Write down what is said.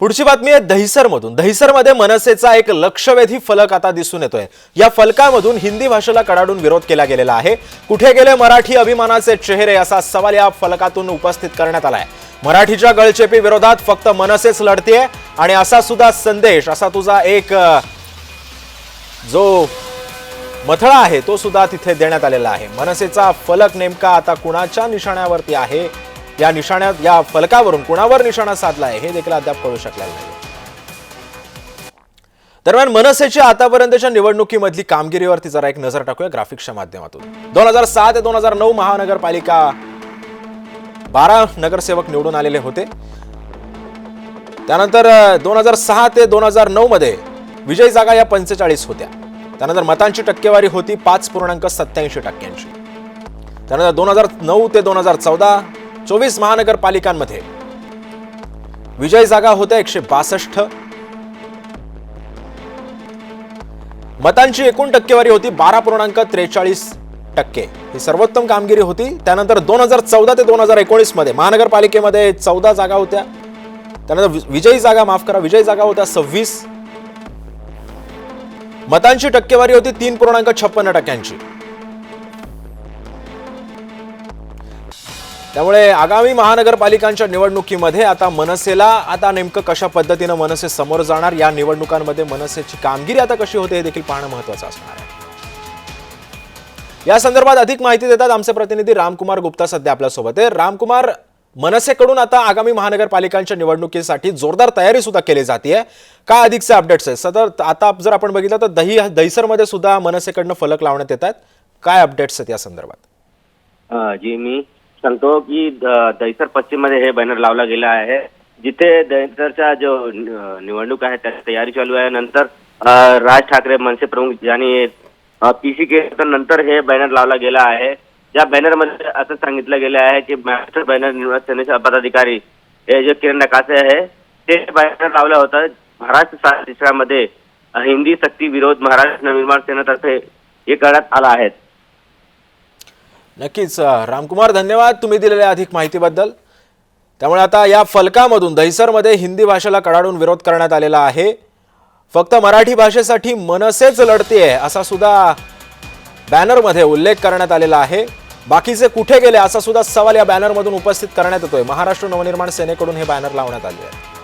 पुढची बातमी आहे दहिसरमधून. दहिसरमध्ये मनसेचा एक लक्षवेधी फलक आता दिसून येतोय. या फलकामधून हिंदी भाषेला कडाडून विरोध केला गेलेला आहे. कुठे गेले मराठी अभिमानाचे चेहरे असा सवाल या फलकातून उपस्थित करण्यात आलाय. मराठीच्या गळचेपी विरोधात फक्त मनसेच लढतीये आणि असा सुद्धा संदेश असा तुझा एक जो मथळा आहे तो सुद्धा तिथे देण्यात आलेला आहे. मनसेचा फलक नेमका आता कुणाच्या निशाण्यावरती आहे? या निशाण्यात या फलकावरून कुणावर निशाणा साधला आहे हे देखील अद्याप कळू शकलेलं नाही दरम्यान मनसेच्या आतापर्यंतच्या निवडणुकीमधली कामगिरीवरती जरा एक नजर टाकूया ग्राफिक्सच्या माध्यमातून. दोन हजार सहा ते दोन हजार नऊ महानगरपालिका बारा नगरसेवक निवडून आलेले होते. त्यानंतर दोन हजार सहा ते दोन हजार नऊ मध्ये विजय जागा या पंचेचाळीस होत्या. त्यानंतर मतांची टक्केवारी होती पाच पूर्णांक सत्याऐंशी टक्क्यांची. त्यानंतर दोन हजार नऊ ते दोन हजार चौदा चोवीस महानगरपालिकांमध्ये. विजय जागा होत्या एकशे बासष्ट. मतांची एकूण टक्केवारी होती बारा पूर्णांक त्रेचाळीस टक्के. ही सर्वोत्तम कामगिरी होती. त्यानंतर दोन हजार चौदा ते दोन हजार एकोणीसमध्ये महानगरपालिकेमध्ये चौदा जागा होत्या. त्यानंतर विजयी जागा माफ करा विजयी जागा होत्या सव्वीस. मतांची टक्केवारी होती तीन पूर्णांक छप्पन्न टक्क्यांची. त्यामुळे आगामी महानगरपालिकांच्या निवडणुकीमध्ये आता मनसेला आता नेमकं कशा पद्धतीनं मनसे समोर जाणार या निवडणुकांमध्ये मनसेची कामगिरी आता कशी होते हे देखील पाहणं महत्वाचं असणार आहे. या संदर्भात अधिक माहिती देतात आमचे प्रतिनिधी रामकुमार गुप्ता सध्या आपल्यासोबत आहे. रामकुमार मनसेकडून आता आगामी महानगरपालिकांच्या निवडणुकीसाठी जोरदार तयारी सुद्धा केली जाते काय अधिकचे अपडेट्स आहेत? सतत आता जर आपण बघितलं तर दही दहिसरमध्ये सुद्धा मनसेकडनं फलक लावण्यात येतात काय अपडेट्स आहेत या संदर्भात? जी मी सांगतो की दहिसर पश्चिममध्ये हे बॅनर लावला गेला आहे. जिथे दहिसरचा जो निवडणूक आहे त्याची तयारी चालू आहे. नंतर राज ठाकरे मनसे प्रमुख यांनी पीसी के नंतर हे बॅनर लावला गेला आहे. या बॅनरमध्ये असं सांगितलं गेलं आहे की मास्टर बॅनर निवडणूक सेनेचे पदाधिकारी हे जे किरण नकासे आहे ते बॅनर लावलं होतं. महाराष्ट्रमध्ये हिंदी सक्ती विरोध महाराष्ट्र नवनिर्माण सेनेतर्फे हे करण्यात आला आहे. नक्कीच रामकुमार धन्यवाद तुम्ही दिलेल्या अधिक माहितीबद्दल. त्यामुळे आता या फलकामधून दहिसरमध्ये हिंदी भाषेला कडाडून विरोध करण्यात आलेला आहे. फक्त मराठी भाषेसाठी मनसेच लढते असा सुद्धा बॅनरमध्ये उल्लेख करण्यात आलेला आहे. बाकीचे कुठे गेले असा सुद्धा सवाल या बॅनरमधून उपस्थित करण्यात येतोय. महाराष्ट्र नवनिर्माण सेनेकडून हे बॅनर लावण्यात आले आहे